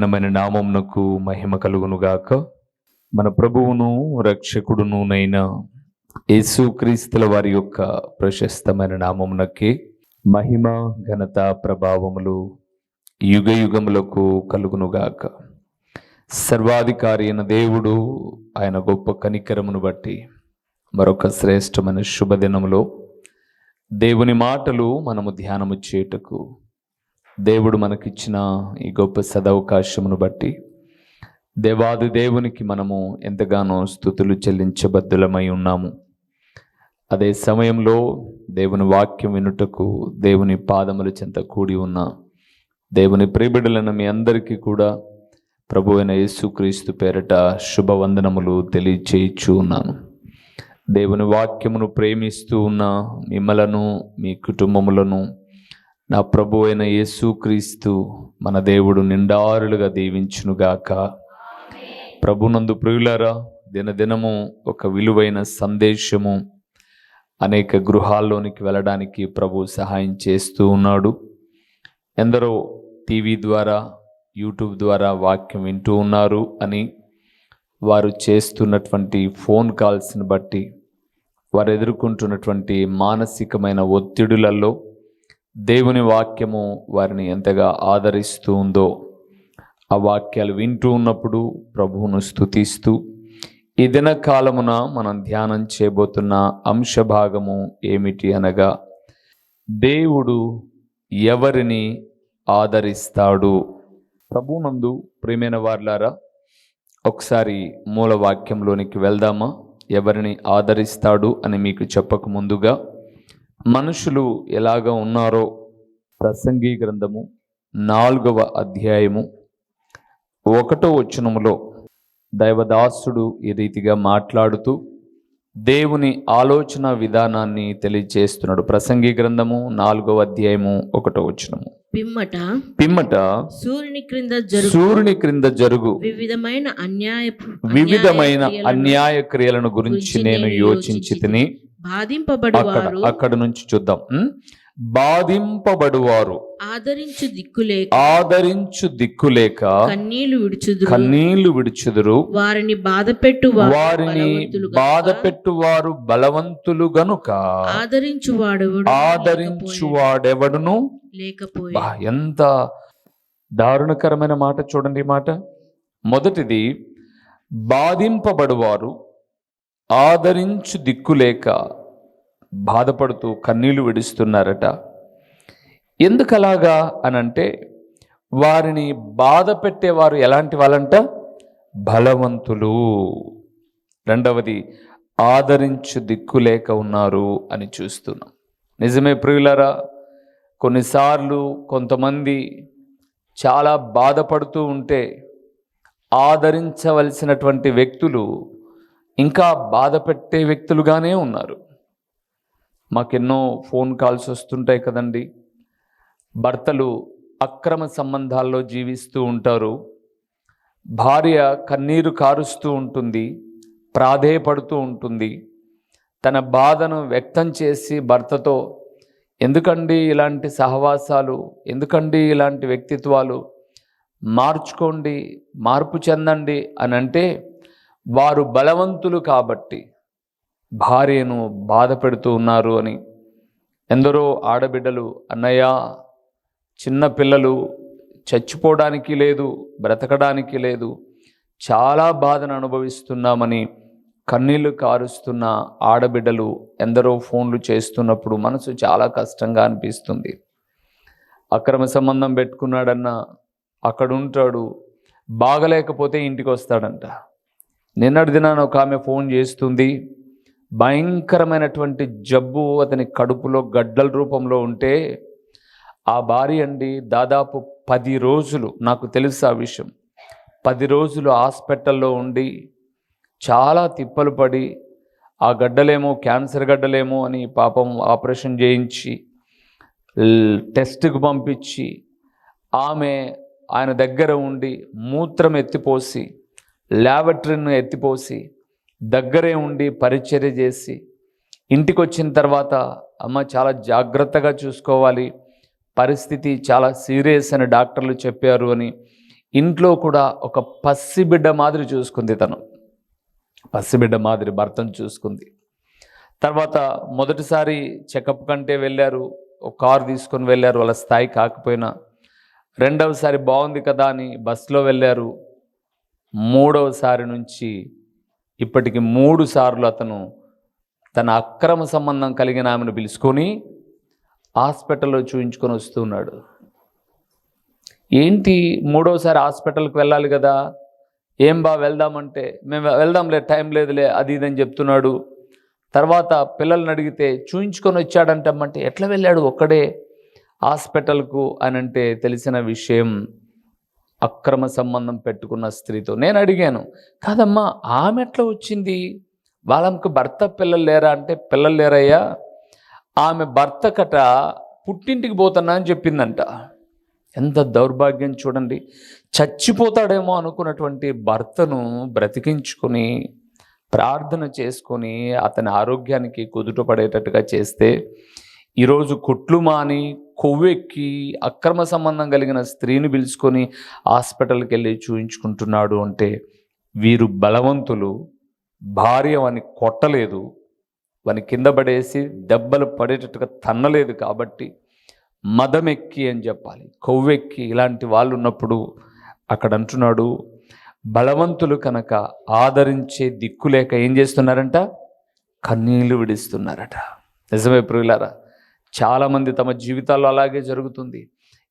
ఘనమైన నామమునకు మహిమ కలుగునుగాక. మన ప్రభువును రక్షకుడునునైన యేసుక్రీస్తుల వారి యొక్క ప్రశస్తమైన నామంనకే మహిమ ఘనత ప్రభావములు యుగ యుగములకు కలుగునుగాక. సర్వాధికారి అయిన దేవుడు ఆయన గొప్ప కనికరమును బట్టి మరొక శ్రేష్టమైన శుభదినములో దేవుని మాటలు మనము ధ్యానము చేయుటకు దేవుడు మనకిచ్చిన ఈ గొప్ప సదవకాశమును బట్టి దేవాది దేవునికి మనము ఎంతగానో స్థుతులు చెల్లించబద్దులమై ఉన్నాము. అదే సమయంలో దేవుని వాక్యం వినుటకు దేవుని పాదముల చెంత కూడి ఉన్న దేవుని ప్రియబిడలను మీ అందరికీ కూడా ప్రభు అయిన యేసుక్రీస్తు పేరట శుభవందనములు తెలియచేయచ్చు ఉన్నాను. దేవుని వాక్యమును ప్రేమిస్తూ ఉన్న మిమ్మలను మీ కుటుంబములను నా ప్రభు అయిన యేసుక్రీస్తు మన దేవుడు నిండారులుగా దీవించునుగాక. ప్రభునందు ప్రియులారా దినదినము ఒక విలువైన సందేశము. అనేక గృహాల్లోనికి వెళ్ళడానికి ప్రభు సహాయం చేస్తూ ఉన్నాడు. ఎందరో టీవీ ద్వారా యూట్యూబ్ ద్వారా వాక్యం వింటూ ఉన్నారు అని వారు చేస్తున్నటువంటి ఫోన్ కాల్స్ని బట్టి వారు ఎదుర్కొంటున్నటువంటి మానసికమైన ఒత్తిడులలో దేవుని వాక్యము వారిని ఎంతగా ఆదరిస్తూ ఉందో ఆ వాక్యాలు వింటూ ఉన్నప్పుడు ప్రభువును స్తుతిస్తూ ఈ దిన కాలమున మనం ధ్యానం చేయబోతున్న అంశ భాగము ఏమిటి అనగా దేవుడు ఎవరిని ఆదరిస్తాడు? ప్రభునందు ప్రేమైన వార్లారా ఒకసారి మూల వాక్యంలోనికి వెళ్దామా? ఎవరిని ఆదరిస్తాడు అని మీకు చెప్పక ముందుగా మనుషులు ఎలాగ ఉన్నారో ప్రసంగి గ్రంథము నాలుగవ అధ్యాయము ఒకటో వచనములో దైవదాసుడు ఈ రీతిగా మాట్లాడుతూ దేవుని ఆలోచన విధానాన్ని తెలియజేస్తున్నాడు. ప్రసంగి గ్రంథము నాలుగవ అధ్యాయము ఒకటో వచనము. పిమ్మట పిమ్మట సూర్యుని క్రింద జరుగు సూర్యుని క్రింద జరుగు వివిధమైన అన్యాయ వివిధమైన అన్యాయ క్రియలను గురించి నేను యోచించి తిని బాధింపబడు అక్కడ నుంచి చూద్దాం? బాధింపబడువారు. ఆదరించు దిక్కులేక ఆదరించు దిక్కులేక కన్నీళ్ళు విడుచుదురు. కన్నీళ్ళు విడుచుదురు. వారిని బాధపెట్టు వారు వారిని బలవంతులు గనుక బాధ పెట్టువారు బలవంతులు గనుక ఆదరించు వాడెవడు ఆదరించువాడెవడును? లేకపోయి. ఎంత దారుణకరమైన మాట చూడండి మాట. మొదటిది బాధింపబడువారు. ఆదరించు దిక్కులేక బాధపడుతూ కన్నీళ్ళు విడుస్తున్నారట. ఎందుకలాగా అనంటే వారిని బాధ పెట్టేవారు ఎలాంటి వాళ్ళంట? బలవంతులు. రెండవది ఆదరించు దిక్కులేక ఉన్నారు అని చూస్తున్నాం. నిజమే ప్రియులరా కొన్నిసార్లు కొంతమంది చాలా బాధపడుతూ ఉంటే ఆదరించవలసినటువంటి వ్యక్తులు ఇంకా బాధ పెట్టే వ్యక్తులుగానే ఉన్నారు. మాకెన్నో ఫోన్ కాల్స్ వస్తుంటాయి కదండి. భర్తలు అక్రమ సంబంధాల్లో జీవిస్తూ ఉంటారు. భార్య కన్నీరు కారుస్తూ ఉంటుంది. ప్రాధేయపడుతూ ఉంటుంది. తన బాధను వ్యక్తం చేసి భర్తతో ఎందుకండి ఇలాంటి సహవాసాలు? ఎందుకండి ఇలాంటి వ్యక్తిత్వాలు? మార్చుకోండి మార్పు చెందండి అని అంటే వారు బలవంతులు కాబట్టి భార్యను బాధ పెడుతూ ఉన్నారు అని. ఎందరో ఆడబిడ్డలు అన్నయ్య చిన్న పిల్లలు చచ్చిపోవడానికి లేదు బ్రతకడానికి లేదు చాలా బాధను అనుభవిస్తున్నామని కన్నీళ్ళు కారుస్తున్న ఆడబిడ్డలు ఎందరో ఫోన్లు చేస్తున్నప్పుడు మనసు చాలా కష్టంగా అనిపిస్తుంది. అక్రమ సంబంధం పెట్టుకున్నాడన్న అక్కడ ఉంటాడు బాగలేకపోతే ఇంటికి వస్తాడంట నిన్నటి దినాన ఒక ఆమె ఫోన్ చేస్తుంది. భయంకరమైనటువంటి జబ్బు అతని కడుపులో గడ్డల రూపంలో ఉంటే ఆ భార్య అండి దాదాపు పది రోజులు నాకు తెలుసు ఆ విషయం. పది రోజులు హాస్పిటల్లో ఉండి చాలా తిప్పలు పడి ఆ గడ్డలేమో క్యాన్సర్ గడ్డలేమో అని పాపం ఆపరేషన్ చేయించి టెస్ట్కు టెస్ట్కి పంపించి ఆమె ఆయన దగ్గర ఉండి మూత్రం ఎత్తిపోసి ల్యాబరేటరీని ఎత్తిపోసి దగ్గరే ఉండి పరిచర్య చేసి ఇంటికి వచ్చిన తర్వాత అమ్మ చాలా జాగ్రత్తగా చూసుకోవాలి. పరిస్థితి చాలా సీరియస్ అని డాక్టర్లు చెప్పారు అని ఇంట్లో కూడా ఒక పసిబిడ్డ మాదిరి చూసుకుంది తను. పసిబిడ్డ మాదిరి భర్తను చూసుకుంది. తర్వాత మొదటిసారి చెకప్ కంటే వెళ్ళారు ఒక కారు తీసుకొని వెళ్ళారు వాళ్ళ స్థాయి కాకపోయినా. రెండవసారి బాగుంది కదా అని బస్సులో వెళ్ళారు. మూడవసారి నుంచి ఇప్పటికి మూడు సార్లు అతను తన అక్రమ సంబంధం కలిగిన ఆమెను పిలుచుకొని హాస్పిటల్లో చూయించుకొని వస్తున్నాడు ఏంటి మూడోసారి హాస్పిటల్కి వెళ్ళాలి కదా? ఏం బా వెళ్దామంటే మేము వెళ్దాంలే టైం లేదులే అది ఇది అని చెప్తున్నాడు. తర్వాత పిల్లల్ని అడిగితే చూయించుకొని వచ్చాడంటమ్మంటే ఎట్లా వెళ్ళాడు? ఒక్కడే హాస్పిటల్కు అని అంటే తెలిసిన విషయం అక్రమ సంబంధం పెట్టుకున్న స్త్రీతో. నేను అడిగాను కాదమ్మా ఆమె ఎట్లా వచ్చింది? వాళ్ళకి భర్త పిల్లలు లేరా అంటే పిల్లలు లేరయ్యా ఆమె భర్త కట పుట్టింటికి పోతున్నా అని చెప్పిందంట. ఎంత దౌర్భాగ్యం చూడండి. చచ్చిపోతాడేమో అనుకున్నటువంటి భర్తను బ్రతికించుకొని ప్రార్థన చేసుకొని అతని ఆరోగ్యానికి కుదుట పడేటట్టుగా చేస్తే ఈరోజు కొట్లు మాని కొవ్వెక్కి అక్రమ సంబంధం కలిగిన స్త్రీని పిలుచుకొని హాస్పిటల్కి వెళ్ళి చూయించుకుంటున్నాడు అంటే వీరు బలవంతులు భార్య వాని కొట్టలేదు వాని కింద పడేసి దెబ్బలు పడేటట్టుగా తన్నలేదు కాబట్టి మదమెక్కి అని చెప్పాలి. కొవ్వెక్కి ఇలాంటి వాళ్ళు ఉన్నప్పుడు అక్కడ అంటున్నాడు బలవంతులు కనుక ఆదరించే దిక్కు లేక ఏం చేస్తున్నారంట? కన్నీళ్ళు విడిస్తున్నారట. నిజమే ప్రియులారా చాలామంది తమ జీవితాల్లో అలాగే జరుగుతుంది.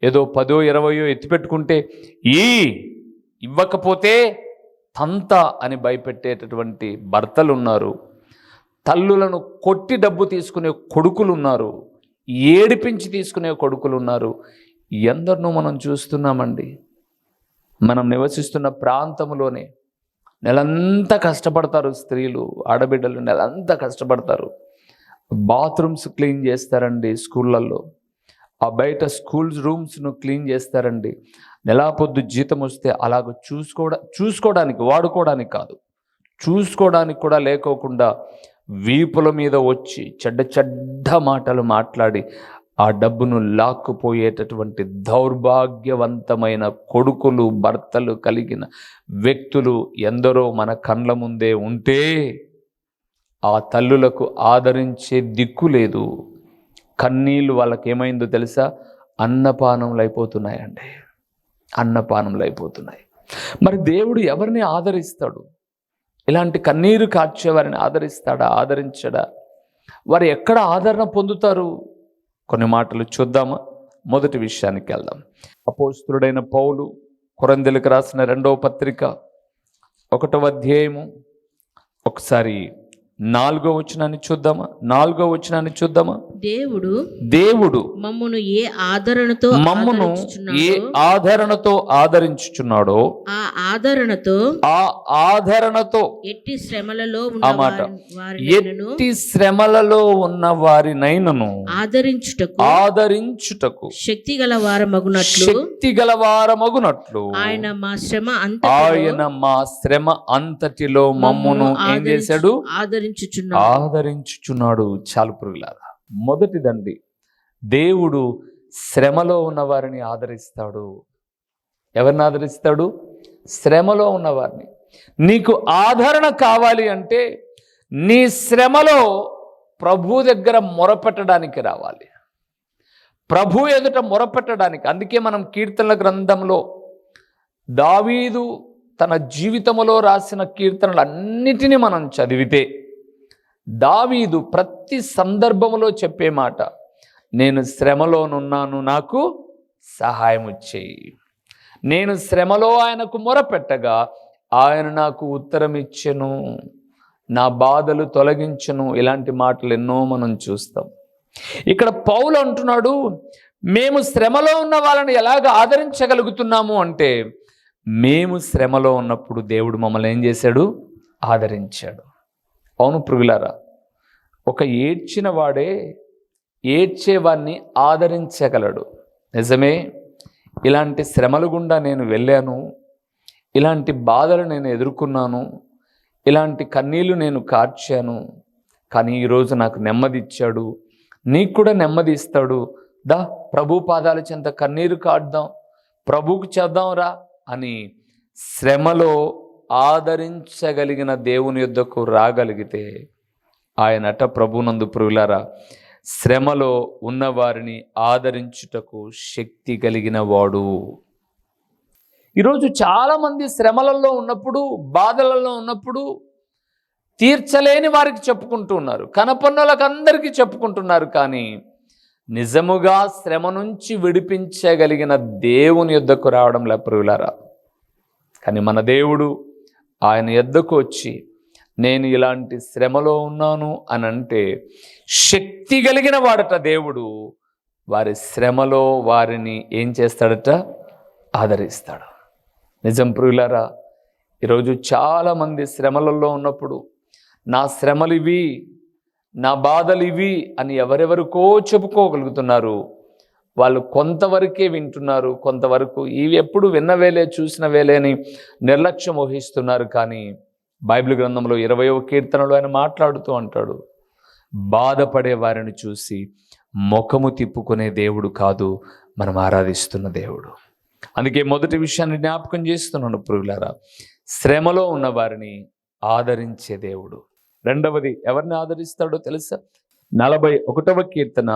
ఏదో పదో ఇరవయో ఎత్తిపెట్టుకుంటే ఈ ఇవ్వకపోతే తంత అని భయపెట్టేటటువంటి భర్తలు ఉన్నారు తల్లులను కొట్టి డబ్బు తీసుకునే కొడుకులు ఉన్నారు ఏడిపించి తీసుకునే కొడుకులు ఉన్నారు ఎందరినో మనం చూస్తున్నామండి. మనం నివసిస్తున్న ప్రాంతంలోనే నెలంతా కష్టపడతారు స్త్రీలు ఆడబిడ్డలు నెలంతా కష్టపడతారు. బాత్రూమ్స్ క్లీన్ చేస్తారండి స్కూళ్ళల్లో. ఆ బయట స్కూల్స్ రూమ్స్ను క్లీన్ చేస్తారండి. నెలా పొద్దు జీతం వస్తే అలాగ చూసుకోవడా చూసుకోవడానికి వాడుకోవడానికి కాదు. చూసుకోవడానికి కూడా లేకోకుండా వీపుల మీద వచ్చి చెడ్డ చెడ్డ మాటలు మాట్లాడి ఆ డబ్బును లాక్కుపోయేటటువంటి దౌర్భాగ్యవంతమైన కొడుకులు భర్తలు కలిగిన వ్యక్తులు ఎందరో మన కండ్ల ముందే ఉంటే ఆ తల్లులకు ఆదరించే దిక్కు లేదు. కన్నీళ్ళు వాళ్ళకి ఏమైందో తెలుసా? అన్నపానములు అయిపోతున్నాయండి. అన్నపానములు అయిపోతున్నాయి. మరి దేవుడు ఎవరిని ఆదరిస్తాడు? ఇలాంటి కన్నీరు కార్చే వారిని ఆదరిస్తాడా? ఆదరించడా? వారు ఎక్కడ ఆదరణ పొందుతారు? కొన్ని మాటలు చూద్దామా? మొదటి విషయానికి వెళ్దాం. అపోస్తుడైన పౌలు కొరందెలకు రాసిన రెండవ పత్రిక ఒకటవ అధ్యాయము ఒకసారి నాలుగో వచనాన్ని చూద్దామా నాలుగో వచనాన్ని చూద్దామా దేవుడు దేవుడు మమ్మను ఏ ఆదరణతో మమ్మను ఏ ఆదరణతో ఆదరించుచున్నాడో ఆ ఆదరణతో ఆ ఆదరణతో ఎట్టి శ్రమలలో మాట. ఎట్టి శ్రమలలో ఉన్న వారినైనను ఆదరించుటకు ఆదరించుటకు శక్తి గల వారమగునట్లు శక్తి గలవారమగునట్లు ఆయన మా శ్రమ అంత ఆయన మా శ్రమ అంతటిలో మమ్మును ఏం చేశాడు ఆదరించుచున్నాడు. ఆదరించుచున్నాడు చాలు పురుగులారా మొదటిదండి దేవుడు శ్రమలో ఉన్న వారిని ఆదరిస్తాడు. ఎవరిని ఆదరిస్తాడు? శ్రమలో ఉన్నవారిని. నీకు ఆదరణ కావాలి అంటే నీ శ్రమలో ప్రభు దగ్గర మొరపెట్టడానికి రావాలి. ప్రభు ఎదుట మొరపెట్టడానికి అందుకే మనం కీర్తనల గ్రంథంలో దావీదు తన జీవితంలో రాసిన కీర్తనలన్నిటినీ మనం చదివితే దావీదు ప్రతి సందర్భంలో చెప్పే మాట నేను శ్రమలోనున్నాను నాకు సహాయం చేయి నేను శ్రమలో ఆయనకు మొరపెట్టగా ఆయన నాకు ఉత్తరం ఇచ్చెను. నా బాధలు తొలగించను. ఇలాంటి మాటలు ఎన్నో మనం చూస్తాం. ఇక్కడ పౌలు అంటున్నాడు మేము శ్రమలో ఉన్న వాళ్ళని ఎలాగ ఆదరించగలుగుతున్నాము? అంటే మేము శ్రమలో ఉన్నప్పుడు దేవుడు మమ్మల్ని ఏం చేశాడు? ఆదరించాడు. అవును పురుగులారా ఒక ఏడ్చిన వాడే ఏడ్చేవాడిని ఆదరించగలడు. నిజమే ఇలాంటి శ్రమల గుండా నేను వెళ్ళాను ఇలాంటి బాధలు నేను ఎదుర్కొన్నాను ఇలాంటి కన్నీళ్ళు నేను కార్చాను కానీ ఈరోజు నాకు నెమ్మది ఇచ్చాడు నీకు కూడా నెమ్మది ఇస్తాడు దా ప్రభు పాదాల చెంత కన్నీరు కాడ్దాం ప్రభుకు చేద్దాం రా అని శ్రమలో ఆదరించగలిగిన దేవుని యొద్దకు రాగలిగితే ఆయనట ప్రభునందు ప్రియులారా శ్రమలో ఉన్నవారిని ఆదరించుటకు శక్తి కలిగిన వాడు. ఈరోజు చాలామంది శ్రమలలో ఉన్నప్పుడు బాధలలో ఉన్నప్పుడు తీర్చలేని వారికి చెప్పుకుంటూ ఉన్నారు. కనపన్నులకు అందరికీ చెప్పుకుంటున్నారు కానీ నిజముగా శ్రమ నుంచి విడిపించగలిగిన దేవుని యుద్ధకు రావడం లేపరులారా కానీ మన దేవుడు ఆయన ఎద్దకు వచ్చి నేను ఇలాంటి శ్రమలో ఉన్నాను అని అంటే శక్తి కలిగిన వాడట దేవుడు. వారి శ్రమలో వారిని ఏం చేస్తాడట? ఆదరిస్తాడు. నిజం ప్రియులారా ఈరోజు చాలామంది శ్రమలలో ఉన్నప్పుడు నా శ్రమలు ఇవి నా బాధలు ఇవి అని ఎవరెవరికో చెప్పుకోగలుగుతున్నారు. వాళ్ళు కొంతవరకే వింటున్నారు కొంతవరకు ఇవి ఎప్పుడు విన్నవేలే చూసిన వేలేని నిర్లక్ష్యం వహిస్తున్నారు. కానీ బైబిల్ గ్రంథంలో ఇరవయో కీర్తనలో ఆయన మాట్లాడుతూ అంటాడు బాధపడే వారిని చూసి ముఖము తిప్పుకునే దేవుడు కాదు మనం ఆరాధిస్తున్న దేవుడు. అందుకే మొదటి విషయాన్ని జ్ఞాపకం చేస్తున్నాను పురుగులారా శ్రమలో ఉన్న వారిని ఆదరించే దేవుడు. రెండవది ఎవరిని ఆదరిస్తాడో తెలుసా? నలభై ఒకటవ కీర్తన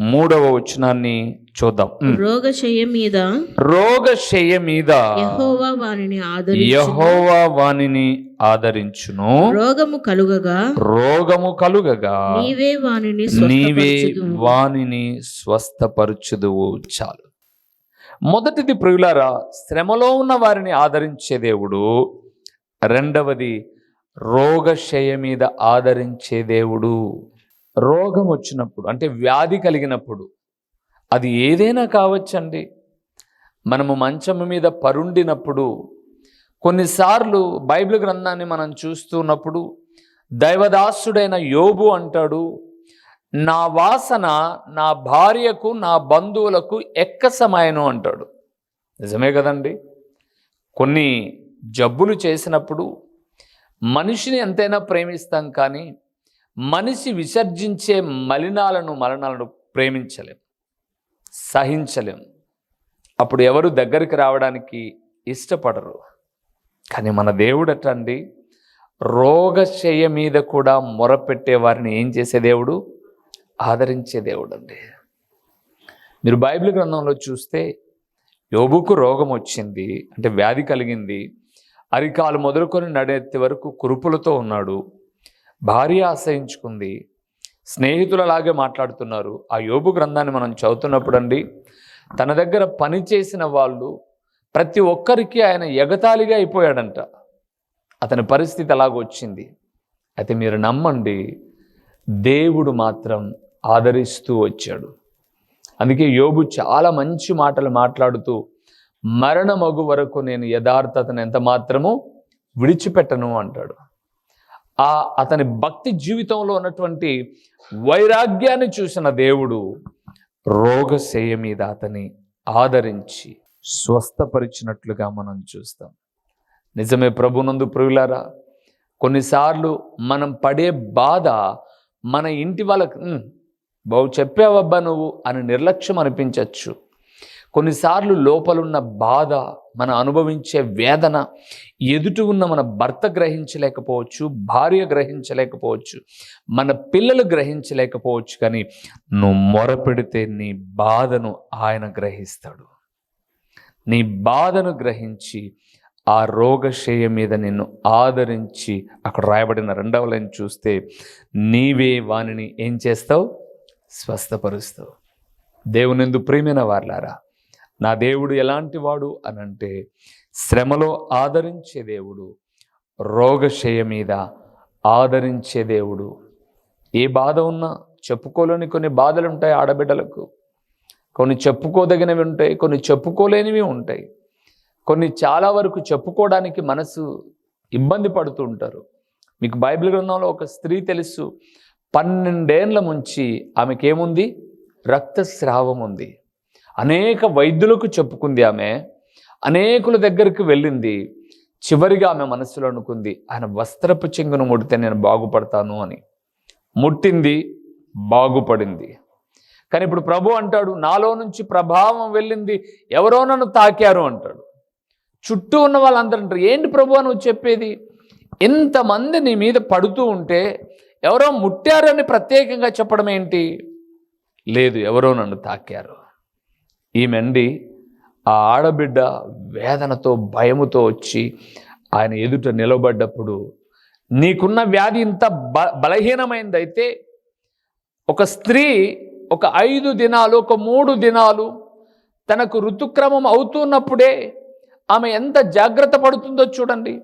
మూడవ వచనాన్ని చూద్దాం. రోగశయ మీద రోగశయ మీద యెహోవా వానిని ఆదరించి యహోవా వానిని ఆదరించును. రోగము కలుగగా రోగము కలుగగా నీవే వానిని నీవే. వానిని స్వస్థపరచుదువు. చాలు. మొదటిది ప్రియులారా శ్రమలో ఉన్న వారిని ఆదరించే దేవుడు. రెండవది రోగశయ మీద ఆదరించే దేవుడు. రోగం వచ్చినప్పుడు అంటే వ్యాధి కలిగినప్పుడు అది ఏదైనా కావచ్చండి. మనము మంచం మీద పరుండినప్పుడు కొన్నిసార్లు బైబిల్ గ్రంథాన్ని మనం చూస్తున్నప్పుడు దైవదాసుడైన యోబు అంటాడు నా వాసన నా భార్యకు నా బంధువులకు ఎక్కసమాయను అంటాడు. నిజమే కదండి? కొన్ని జబ్బులు చేసినప్పుడు మనిషిని ఎంతైనా ప్రేమిస్తాం కానీ మనిషి విసర్జించే మలినాలను మరణాలను ప్రేమించలేం సహించలేం. అప్పుడు ఎవరు దగ్గరికి రావడానికి ఇష్టపడరు. కానీ మన దేవుడట అండి రోగశయ మీద కూడా మొరపెట్టే వారిని ఏం చేసే దేవుడు? ఆదరించే దేవుడు అండి మీరు బైబిల్ గ్రంథంలో చూస్తే యోబుకు రోగం వచ్చింది అంటే వ్యాధి కలిగింది. అరికాలు మొదలుకొని నడెత్తి వరకు కురుపులతో ఉన్నాడు. భార్య ఆశ్రయించుకుంది. స్నేహితులలాగే మాట్లాడుతున్నారు. ఆ యోబు గ్రంథాన్ని మనం చదువుతున్నప్పుడు అండి తన దగ్గర పని చేసిన వాళ్ళు ప్రతి ఒక్కరికి ఆయన ఎగతాళిగా అయిపోయాడంట. అతని పరిస్థితి అలాగొచ్చింది అయితే మీరు నమ్మండి దేవుడు మాత్రం ఆదరిస్తూ వచ్చాడు. అందుకే యోబు చాలా మంచి మాటలు మాట్లాడుతూ మరణమగు వరకు నేను యథార్థతను ఎంత మాత్రము విడిచిపెట్టను అంటాడు. ఆ అతని భక్తి జీవితంలో ఉన్నటువంటి వైరాగ్యాన్ని చూసిన దేవుడు రోగశయ మీద అతని ఆదరించి స్వస్థపరిచినట్లుగా మనం చూస్తాం. నిజమే ప్రభునందు ప్రియులారా కొన్నిసార్లు మనం పడే బాధ మన ఇంటి వాళ్ళకి బావు చెప్పావబ్బా నువ్వు అని నిర్లక్ష్యం అనిపించవచ్చు కొన్నిసార్లు లోపలున్న బాధ మన అనుభవించే వేదన ఎదుటి ఉన్న మన భర్త గ్రహించలేకపోవచ్చు భార్య గ్రహించలేకపోవచ్చు మన పిల్లలు గ్రహించలేకపోవచ్చు కానీ నువ్వు మొరపెడితే నీ బాధను ఆయన గ్రహిస్తాడు. నీ బాధను గ్రహించి ఆ రోగశయ మీద నిన్ను ఆదరించి అక్కడ రాయబడిన రెండవ లైన్ చూస్తే నీవే వానిని ఏం చేస్తావు? స్వస్థపరుస్తావు. దేవునిందు ప్రేమైన వార్లారా నా దేవుడు ఎలాంటి వాడు అనంటే శ్రమలో ఆదరించే దేవుడు రోగశయ మీద ఆదరించే దేవుడు. ఏ బాధ ఉన్నా చెప్పుకోలేని కొన్ని బాధలు ఉంటాయి ఆడబిడ్డలకు. కొన్ని చెప్పుకోదగినవి ఉంటాయి కొన్ని చెప్పుకోలేనివి ఉంటాయి. కొన్ని చాలా వరకు చెప్పుకోవడానికి మనసు ఇబ్బంది పడుతూ ఉంటారు. మీకు బైబిల్ గ్రంథంలో ఒక స్త్రీ తెలుసు. పన్నెండేండ్ల ముంచి ఆమెకేముంది? రక్తస్రావం ఉంది అనేక వైద్యులకు చెప్పుకుంది ఆమె. అనేకుల దగ్గరికి వెళ్ళింది. చివరిగా ఆమె మనసులో అనుకుంది ఆయన వస్త్రపు చెంగును ముడితే నేను బాగుపడతాను అని. ముట్టింది బాగుపడింది. కానీ ఇప్పుడు ప్రభు అంటాడు నాలో నుంచి ప్రభావం వెళ్ళింది ఎవరో నన్ను తాకారు అంటాడు. చుట్టూ ఉన్న వాళ్ళందరూ అంటారు ఏంటి ప్రభు అని చెప్పేది? ఇంతమంది నీ మీద పడుతూ ఉంటే ఎవరో ముట్టారని ప్రత్యేకంగా చెప్పడం ఏంటి? లేదు ఎవరో నన్ను తాకారు ఈమెండి ఆ ఆడబిడ్డ వేదనతో భయముతో వచ్చి ఆయన ఎదుట నిలబడ్డప్పుడు నీకున్న వ్యాధి ఇంత బ బలహీనమైందైతే ఒక స్త్రీ ఒక ఐదు దినాలు ఒక మూడు దినాలు తనకు ఋతుక్రమం అవుతున్నప్పుడే ఆమె ఎంత జాగ్రత్త పడుతుందో చూడండి.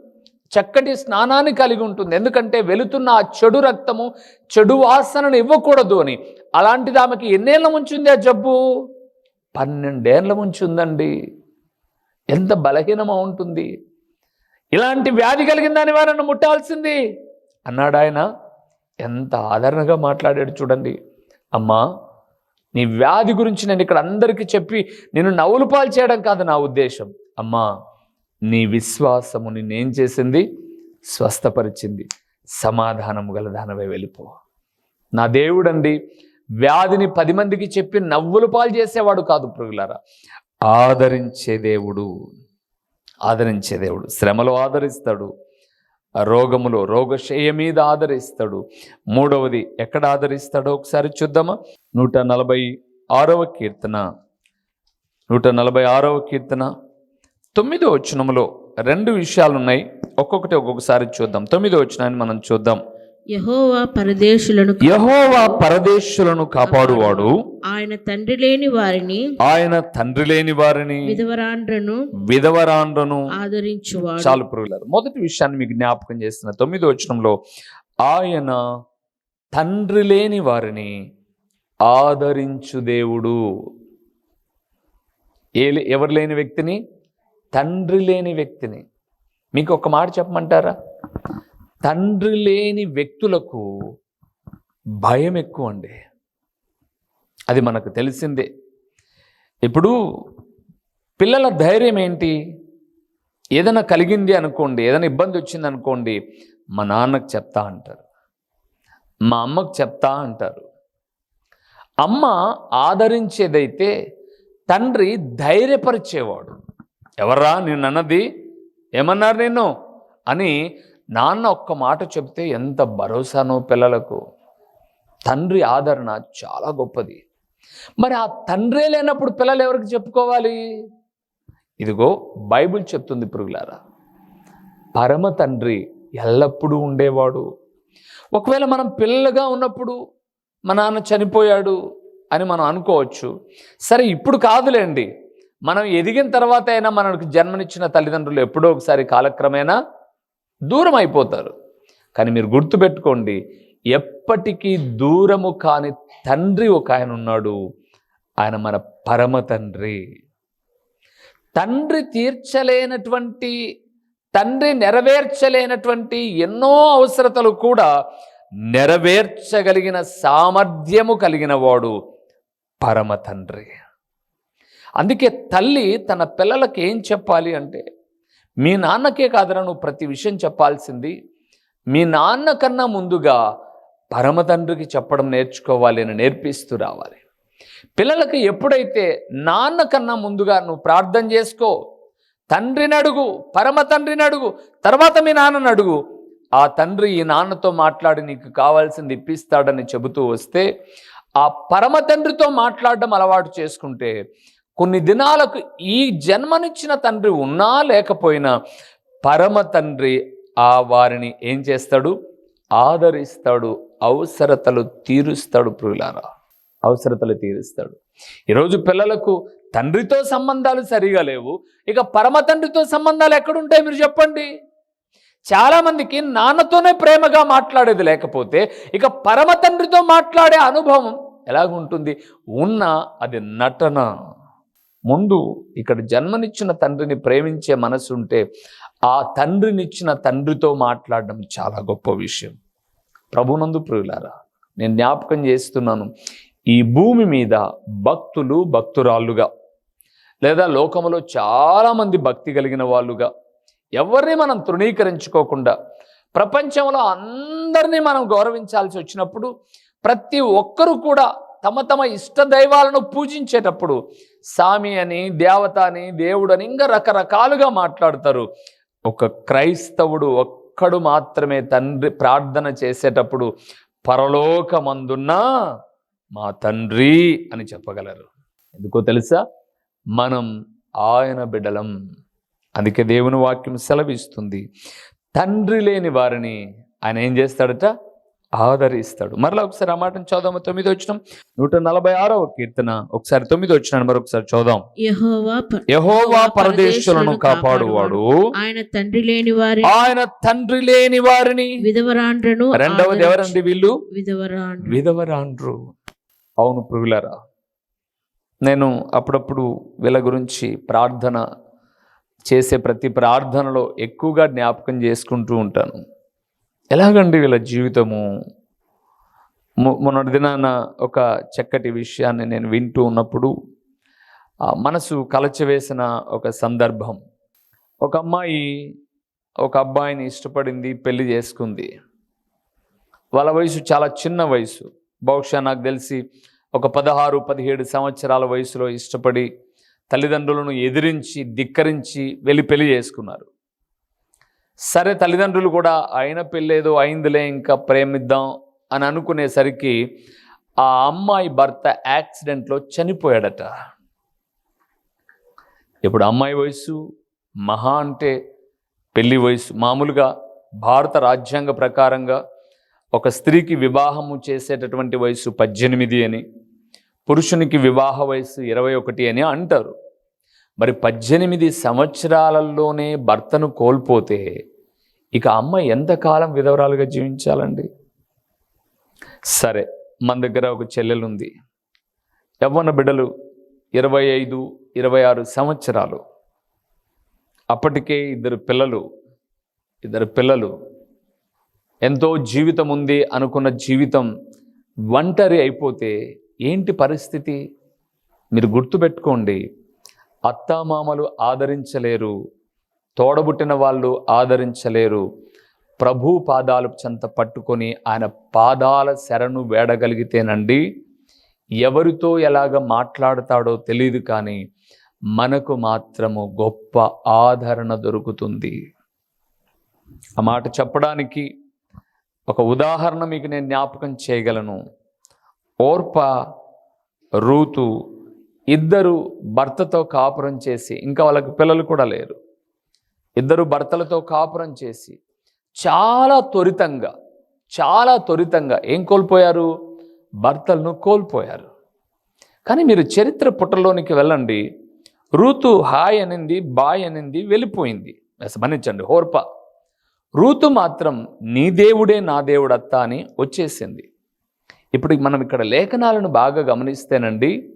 చక్కటి స్నానాన్ని కలిగి ఉంటుంది. ఎందుకంటే వెళుతున్న ఆ చెడు రక్తము చెడు వాసనను ఇవ్వకూడదు అని. అలాంటిది ఆమెకి ఎన్నేళ్ళ ముంచింది ఆ జబ్బు? పన్నెండేళ్ళ ముంచుందండి ఎంత బలహీనమా ఉంటుంది. ఇలాంటి వ్యాధి కలిగిందని వారನ್ನು ముట్టాల్సింది. అన్నాడు ఆయన. ఎంత ఆదరణగా మాట్లాడాడు చూడండి. అమ్మా నీ వ్యాధి గురించి నేను ఇక్కడ అందరికీ చెప్పి నేను నవ్వులు పాలు చేయడం కాదు నా ఉద్దేశం. అమ్మా నీ విశ్వాసము నిన్నేం చేసింది? స్వస్థపరిచింది. సమాధానము గల దానవే వెళ్ళిపో. నా దేవుడండి వ్యాధిని పది మందికి చెప్పి నవ్వులు పాలు చేసేవాడు కాదు పురుగులారా ఆదరించే దేవుడు ఆదరించే దేవుడు. శ్రమలో ఆదరిస్తాడు రోగములో రోగశయ మీద ఆదరిస్తాడు. మూడవది ఎక్కడ ఆదరిస్తాడో ఒకసారి చూద్దామా? నూట నలభై ఆరవ కీర్తన. నూట నలభై ఆరవ కీర్తన. తొమ్మిదో వచనములో రెండు విషయాలు ఉన్నాయి ఒక్కొక్కటి ఒక్కొక్కసారి చూద్దాం. తొమ్మిదో వచనాన్ని మనం చూద్దాం. యహోవా పరదేశులను యహోవా పరదేశులను కాపాడువాడు. ఆయన తండ్రి లేని వారిని ఆయన తండ్రి లేని వారిని విధవరాండ్రను విధవరాండ్రను ఆదరించువాడు. చాలు పురుగులారు మొదటి విషయాన్ని మీకు జ్ఞాపకం చేస్తున్న తొమ్మిదో వచనంలో ఆయన తండ్రి లేని వారిని ఆదరించు దేవుడు. ఏ ఎవరు లేని వ్యక్తిని? తండ్రి లేని వ్యక్తిని. మీకు ఒక మాట చెప్పమంటారా? తండ్రి లేని వ్యక్తులకు భయం ఎక్కువ అండి అది మనకు తెలిసిందే. ఇప్పుడు పిల్లల ధైర్యం ఏంటి? ఏదైనా కలిగింది అనుకోండి ఏదైనా ఇబ్బంది వచ్చింది అనుకోండి మా నాన్నకు చెప్తా అంటారు. మా అమ్మకు చెప్తా అంటారు. అమ్మ ఆదరించేదైతే తండ్రి ధైర్యపరిచేవాడు. ఎవర్రా నేను అన్నది ఏమన్నారు నేను అని నాన్న ఒక్క మాట చెప్తే ఎంత భరోసానో పిల్లలకు. తండ్రి ఆదరణ చాలా గొప్పది. మరి ఆ తండ్రే లేనప్పుడు పిల్లలు ఎవరికి చెప్పుకోవాలి? ఇదిగో బైబిల్ చెప్తుంది పురుగులారా పరమ తండ్రి ఎల్లప్పుడూ ఉండేవాడు. ఒకవేళ మనం పిల్లలుగా ఉన్నప్పుడు మా నాన్న చనిపోయాడు అని మనం అనుకోవచ్చు. సరే ఇప్పుడు కాదులేండి. మనం ఎదిగిన తర్వాత అయినా మనకు జన్మనిచ్చిన తల్లిదండ్రులు ఎప్పుడో ఒకసారి కాలక్రమేణా దూరం అయిపోతారు కానీ మీరు గుర్తుపెట్టుకోండి ఎప్పటికీ దూరము కాని తండ్రి ఒక ఆయన ఉన్నాడు. ఆయన మన పరమ తండ్రి. తండ్రి తీర్చలేనటువంటి తండ్రి నెరవేర్చలేనటువంటి ఎన్నో అవసరతలు కూడా నెరవేర్చగలిగిన సామర్థ్యము కలిగిన వాడు పరమ తండ్రి. అందుకే తల్లి తన పిల్లలకు ఏం చెప్పాలి అంటే మీ నాన్నకే కాదురా నువ్వు ప్రతి విషయం చెప్పాల్సింది. మీ నాన్న కన్నా ముందుగా పరమ తండ్రికి చెప్పడం నేర్చుకోవాలి అని నేర్పిస్తూ రావాలి. పిల్లలకి ఎప్పుడైతే నాన్న కన్నా ముందుగా నువ్వు ప్రార్థన చేసుకో తండ్రిని అడుగు పరమ తండ్రిని అడుగు తర్వాత మీ నాన్నని అడుగు ఆ తండ్రి ఈ నాన్నతో మాట్లాడి నీకు కావాల్సింది ఇప్పిస్తాడని చెబుతూ వస్తే ఆ పరమ తండ్రితో మాట్లాడడం అలవాటు చేసుకుంటే కొన్ని దినాలకు ఈ జన్మనిచ్చిన తండ్రి ఉన్నా లేకపోయినా పరమ తండ్రి ఆ వారిని ఏం చేస్తాడు? ఆదరిస్తాడు అవసరతలు తీరుస్తాడు ప్రియులారా. అవసరతలు తీరుస్తాడు. ఈరోజు పిల్లలకు తండ్రితో సంబంధాలు సరిగా లేవు. ఇక పరమ తండ్రితో సంబంధాలు ఎక్కడుంటాయి మీరు చెప్పండి? చాలామందికి నాన్నతోనే ప్రేమగా మాట్లాడేది లేకపోతే ఇక పరమ తండ్రితో మాట్లాడే అనుభవం ఎలాగుంటుంది? ఉన్న అది నటన. ముందు ఇక్కడ జన్మనిచ్చిన తండ్రిని ప్రేమించే మనసు ఉంటే ఆ తండ్రినిచ్చిన తండ్రితో మాట్లాడడం చాలా గొప్ప విషయం. ప్రభునందు ప్రియులారా నేను జ్ఞాపకం చేస్తున్నాను ఈ భూమి మీద భక్తులు భక్తురాళ్ళుగా లేదా లోకములో చాలామంది భక్తి కలిగిన వాళ్ళుగా ఎవరిని మనం తృణీకరించుకోకుండా ప్రపంచంలో అందరినీ మనం గౌరవించాల్సి వచ్చినప్పుడు ప్రతి ఒక్కరూ కూడా తమ తమ ఇష్ట దైవాలను పూజించేటప్పుడు సామి అని దేవత అని దేవుడు అని ఇంకా రకరకాలుగా మాట్లాడతారు. ఒక క్రైస్తవుడు ఒక్కడు మాత్రమే తండ్రి ప్రార్థన చేసేటప్పుడు పరలోకమందున్న మా తండ్రి అని చెప్పగలరు. ఎందుకో తెలుసా? మనం ఆయన బిడలం అందుకే దేవుని వాక్యం సెలవిస్తుంది. తండ్రి లేని వారిని ఆయన ఏం చేస్తాడట? ఆదరిస్తాడు. మరలా ఒకసారి ఆ మాటను చదుదాము తొమ్మిది వచ్చిన నూట నలభై ఆరవ కీర్తన. ఒకసారి తొమ్మిది వచ్చిన మరొకసారి చదుదాం యెహోవా పరదేశులను కాపాడువాడు. ఆయన తండ్రి లేని వారి ఆయన తండ్రి లేని వారిని. విధవరాండ్రను రెండవది. ఎవరండి వీళ్ళు? విధవరాండ్రు. విధవరాండ్రు. అవును పురుగులరా నేను అప్పుడప్పుడు వీళ్ళ గురించి ప్రార్థన చేసే ప్రతి ప్రార్థనలో ఎక్కువగా జ్ఞాపకం చేసుకుంటూ ఉంటాను. ఎలాగండి వీళ్ళ జీవితము? మొన్నటి దినాన ఒక చక్కటి విషయాన్ని నేను వింటూ ఉన్నప్పుడు మనసు కలచవేసిన ఒక సందర్భం. ఒక అమ్మాయి ఒక అబ్బాయిని ఇష్టపడింది పెళ్ళి చేసుకుంది. వాళ్ళ వయసు చాలా చిన్న వయసు. బహుశా నాకు తెలిసి ఒక పదహారు పదిహేడు సంవత్సరాల వయసులో ఇష్టపడి తల్లిదండ్రులను ఎదిరించి ధిక్కరించి వెళ్ళి పెళ్ళి చేసుకున్నారు. సరే తల్లిదండ్రులు కూడా అయిన పెళ్ళేదో అయిందిలే ఇంకా ప్రేమిద్దాం అని అనుకునేసరికి ఆ అమ్మాయి భర్త యాక్సిడెంట్లో చనిపోయాడట. ఇప్పుడు అమ్మాయి వయసు మహా అంటే పెళ్ళి వయసు మామూలుగా భారత రాజ్యాంగ ప్రకారంగా ఒక స్త్రీకి వివాహము చేసేటటువంటి వయసు పద్దెనిమిది అని పురుషునికి వివాహ వయసు ఇరవై ఒకటి అని అంటారు. మరి పద్దెనిమిది సంవత్సరాలలోనే భర్తను కోల్పోతే ఇక అమ్మ ఎంతకాలం విధవరాలుగా జీవించాలండి? సరే మన దగ్గర ఒక చెల్లెలు ఉంది యవ్వన బిడ్డలు ఇరవై ఐదు ఇరవై ఆరు సంవత్సరాలు. అప్పటికే ఇద్దరు పిల్లలు ఇద్దరు పిల్లలు. ఎంతో జీవితం ఉంది అనుకున్న జీవితం ఒంటరి అయిపోతే ఏంటి పరిస్థితి? మీరు గుర్తుపెట్టుకోండి అత్తామామలు ఆదరించలేరు తోడబుట్టిన వాళ్ళు ఆదరించలేరు. ప్రభు పాదాలు చెంత పట్టుకొని ఆయన పాదాల శరణు వేడగలిగితేనండి. ఎవరితో ఎలాగ మాట్లాడతాడో తెలియదు కానీ మనకు మాత్రము గొప్ప ఆదరణ దొరుకుతుంది. ఆ మాట చెప్పడానికి ఒక ఉదాహరణ మీకు నేను జ్ఞాపకం చేయగలను. ఓర్ప రూతు ఇద్దరు భర్తతో కాపురం చేసి ఇంకా వాళ్ళకి పిల్లలు కూడా లేరు. ఇద్దరు భర్తలతో కాపురం చేసి చాలా త్వరితంగా చాలా త్వరితంగా ఏం కోల్పోయారు? భర్తలను కోల్పోయారు. కానీ మీరు చరిత్ర పుటలోనికి వెళ్ళండి. రూతు హాయ్ అనింది బాయ్ అనింది వెళ్ళిపోయింది. మన్నించండి హోర్ప. రూతు మాత్రం నీ దేవుడే నా దేవుడు అని వచ్చేసింది. ఇప్పుడు మనం ఇక్కడ లేఖనాలను బాగా గమనిస్తేనండి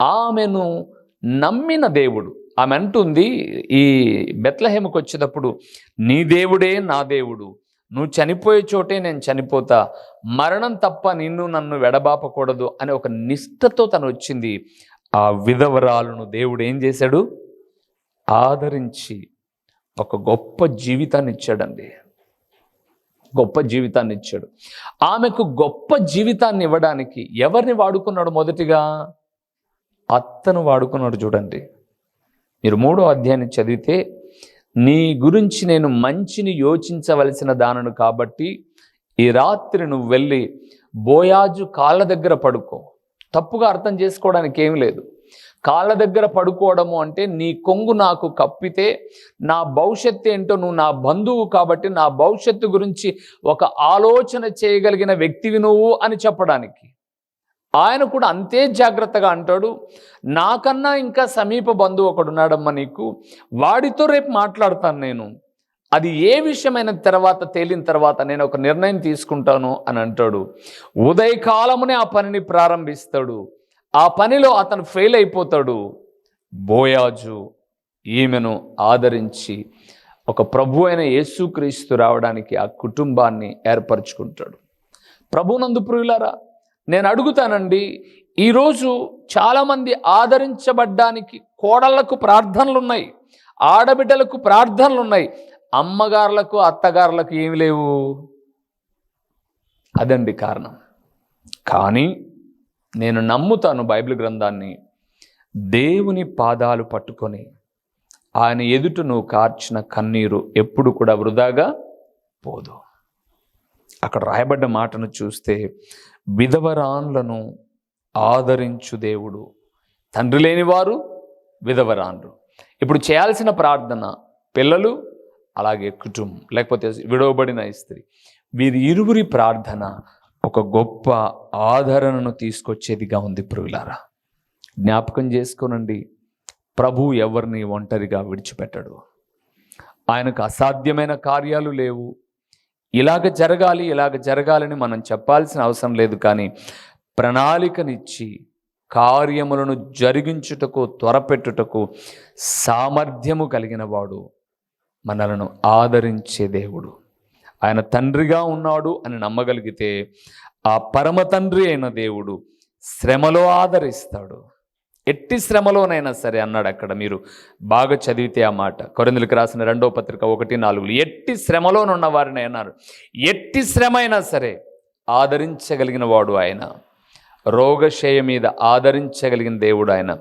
ఆమెను నమ్మిన దేవుడు. ఆమె అంటుంది ఈ బెత్లహేమకు వచ్చేటప్పుడు నీ దేవుడే నా దేవుడు. నువ్వు చనిపోయే చోటే నేను చనిపోతా. మరణం తప్ప నిన్ను నన్ను వెడబాపకూడదు అనే ఒక నిష్ఠతో తను వచ్చింది. ఆ విధవరాలను దేవుడు ఏం చేశాడు? ఆదరించి ఒక గొప్ప జీవితాన్ని ఇచ్చాడండి. గొప్ప జీవితాన్ని ఇచ్చాడు. ఆమెకు గొప్ప జీవితాన్ని ఇవ్వడానికి ఎవరిని వాడుకున్నాడు మొదటిగా? అత్తను వాడుకున్నాడు చూడండి. మీరు మూడో అధ్యాయాన్ని చదివితే నీ గురించి నేను మంచిని యోచించవలసిన దానను కాబట్టి ఈ రాత్రి నువ్వు వెళ్ళి బోయాజు కాళ్ళ దగ్గర పడుకో. తప్పుగా అర్థం చేసుకోవడానికి ఏమి లేదు. కాళ్ళ దగ్గర పడుకోవడము అంటే నీ కొంగు నాకు కప్పితే నా భవిష్యత్తు ఏంటో నువ్వు నా బంధువు కాబట్టి నా భవిష్యత్తు గురించి ఒక ఆలోచన చేయగలిగిన వ్యక్తివి నువ్వు అని చెప్పడానికి. ఆయన కూడా అంతే జాగ్రత్తగా అంటాడు నాకన్నా ఇంకా సమీప బంధువు ఒకడున్నాడమ్మా నీకు వాడితో రేపు మాట్లాడతాను నేను. అది ఏ విషయమైన తర్వాత తేలిన తర్వాత నేను ఒక నిర్ణయం తీసుకుంటాను అని అంటాడు. ఉదయకాలమునే ఆ పనిని ప్రారంభిస్తాడు. ఆ పనిలో అతను ఫెయిల్ అయిపోతాడు. బోయాజు ఈమెను ఆదరించి ఒక ప్రభు అయిన యేసుక్రీస్తు రావడానికి ఆ కుటుంబాన్ని ఏర్పరచుకుంటాడు. ప్రభునందు ప్రియులారా నేను అడుగుతానండి ఈరోజు చాలామంది ఆదరించబడ్డానికి కోడళ్ళకు ప్రార్థనలు ఉన్నాయి ఆడబిడ్డలకు ప్రార్థనలు ఉన్నాయి అమ్మగారులకు అత్తగారులకు ఏమి లేవు. అదండి కారణం. కానీ నేను నమ్ముతాను బైబిల్ గ్రంథాన్ని దేవుని పాదాలు పట్టుకొని ఆయన ఎదుట నువ్వు కార్చిన కన్నీరు ఎప్పుడు కూడా వృధాగా పోదు. అక్కడ రాయబడ్డ మాటను చూస్తే విధవరాన్లను ఆదరించు దేవుడు. తండ్రి లేని వారు విధవరాన్లు. ఇప్పుడు చేయాల్సిన ప్రార్థన పిల్లలు అలాగే కుటుంబం లేకపోతే విడవబడిన స్త్రీ. వీరి ఇరువురి ప్రార్థన ఒక గొప్ప ఆదరణను తీసుకొచ్చేదిగా ఉంది పురుగులారా జ్ఞాపకం చేసుకోనండి ప్రభు ఎవరిని ఒంటరిగా విడిచిపెట్టడు. ఆయనకు అసాధ్యమైన కార్యాలు లేవు. ఇలాగ జరగాలి ఇలాగ జరగాలని మనం చెప్పాల్సిన అవసరం లేదు కానీ ప్రణాళికనిచ్చి కార్యములను జరిగించుటకు త్వరపెట్టుటకు సామర్థ్యము కలిగిన వాడు మనలను ఆదరించే దేవుడు. ఆయన తండ్రిగా ఉన్నాడు అని నమ్మగలిగితే ఆ పరమ తండ్రి అయిన దేవుడు శ్రమలో ఆదరిస్తాడు. ఎట్టి శ్రమలోనైనా సరే అన్నాడు అక్కడ మీరు బాగా చదివితే ఆ మాట. కొరందులకు రాసిన రెండో పత్రిక ఒకటి నాలుగులు ఎట్టి శ్రమలోనున్న వారిని అన్నారు. ఎట్టి శ్రమ అయినా సరే ఆదరించగలిగిన వాడు ఆయన. రోగశయ మీద ఆదరించగలిగిన దేవుడు ఆయన.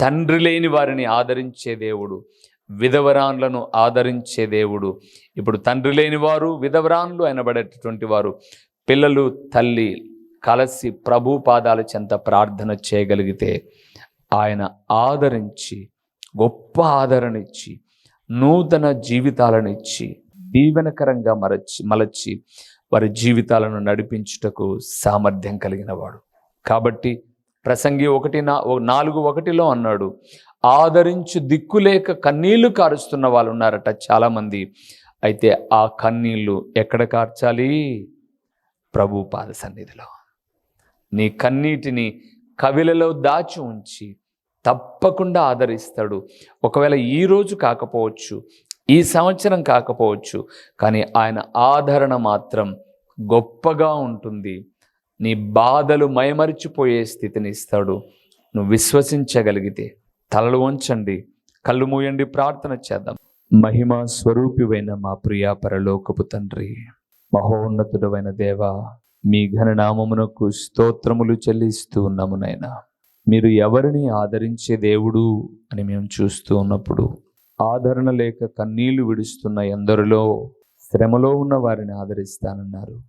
తండ్రి లేని వారిని ఆదరించే దేవుడు. విధవరాన్లను ఆదరించే దేవుడు. ఇప్పుడు తండ్రి లేని వారు విధవరాన్లు అనబడేటటువంటి వారు పిల్లలు తల్లి కలిసి ప్రభు పాదాల చెంత ప్రార్థన చేయగలిగితే ఆయన ఆదరించి గొప్ప ఆదరణ ఇచ్చి నూతన జీవితాలను ఇచ్చి దీవెనకరంగా మరచి మలచి వారి జీవితాలను నడిపించుటకు సామర్థ్యం కలిగిన వాడు కాబట్టి ప్రసంగి ఒకటి నా నాలుగు ఒకటిలో అన్నాడు ఆదరించు దిక్కులేక కన్నీళ్ళు కారుస్తున్న వాళ్ళు ఉన్నారట చాలామంది. అయితే ఆ కన్నీళ్ళు ఎక్కడ కార్చాలి? ప్రభు పాద సన్నిధిలో. నీ కన్నీటిని కవిలలో దాచి ఉంచి తప్పకుండా ఆదరిస్తాడు. ఒకవేళ ఈ రోజు కాకపోవచ్చు ఈ సంవత్సరం కాకపోవచ్చు కానీ ఆయన ఆదరణ మాత్రం గొప్పగా ఉంటుంది. నీ బాధలు మైమరిచిపోయే స్థితిని ఇస్తాడు నువ్వు విశ్వసించగలిగితే తలలు వంచండి కళ్ళు మూయండి ప్రార్థన చేద్దాం. మహిమా స్వరూపివైన మా ప్రియా పరలోకపు తండ్రి మహోన్నతుడమైన దేవ మీ ఘననామమునకు స్తోత్రములు చెల్లిస్తూ ఉన్నాము మీరు ఎవరిని ఆదరించే దేవుడు అని మేము చూస్తూ ఉన్నప్పుడు ఆదరణ లేక కన్నీళ్ళు విడుస్తున్న ఎందరిలో శ్రమలో ఉన్న వారిని ఆదరిస్తానన్నారు.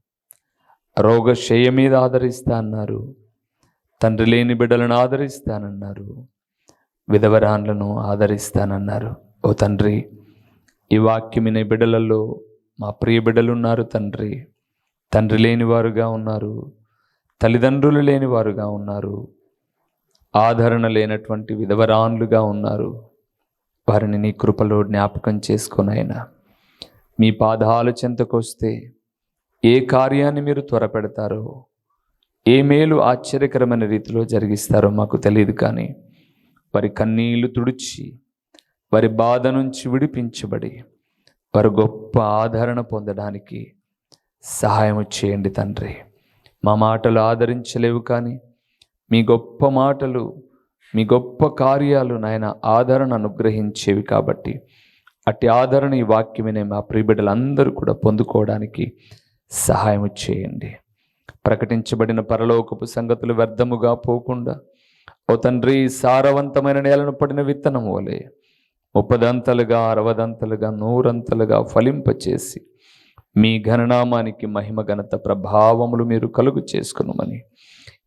రోగశయ మీద ఆదరిస్తా అన్నారు తండ్రి లేని బిడ్డలను ఆదరిస్తానన్నారు. విధవరాన్లను ఆదరిస్తానన్నారు. ఓ తండ్రి ఈ వాక్యమిన బిడ్డలలో మా ప్రియ బిడ్డలు ఉన్నారు తండ్రి. తండ్రి లేని వారుగా ఉన్నారు. తల్లిదండ్రులు లేని వారుగా ఉన్నారు. ఆదరణ లేనటువంటి విధవరాన్లుగా ఉన్నారు. వారిని నీ కృపలో జ్ఞాపకం చేసుకునైనా. మీ పాదాల చెంతకొస్తే ఏ కార్యాన్ని మీరు త్వరపెడతారో ఏ మేలు ఆశ్చర్యకరమైన రీతిలో జరిగిస్తారో మాకు తెలియదు కానీ వారి కన్నీళ్ళు తుడిచి వారి బాధ నుంచి విడిపించబడి వారు గొప్ప ఆదరణ పొందడానికి సహాయం చేయండి తండ్రి. మా మాటలు ఆదరించలేవు కానీ మీ గొప్ప మాటలు మీ గొప్ప కార్యాలు నాయన ఆదరణ అనుగ్రహించేవి కాబట్టి అట్టి ఆదరణ ఈ వాక్యమే మా ప్రియబిడ్డలందరూ కూడా పొందుకోవడానికి సహాయం చేయండి. ప్రకటించబడిన పరలోకపు సంగతులు వ్యర్థముగా పోకుండా ఓ తండ్రి సారవంతమైన నేలను పడిన విత్తనం వలె ముప్పదంతలుగా అరవదంతలుగా నూరంతలుగా ఫలింపచేసి మీ ఘననామానికి మహిమ ఘనత ప్రభావములు మీరు కలుగు చేసుకునమని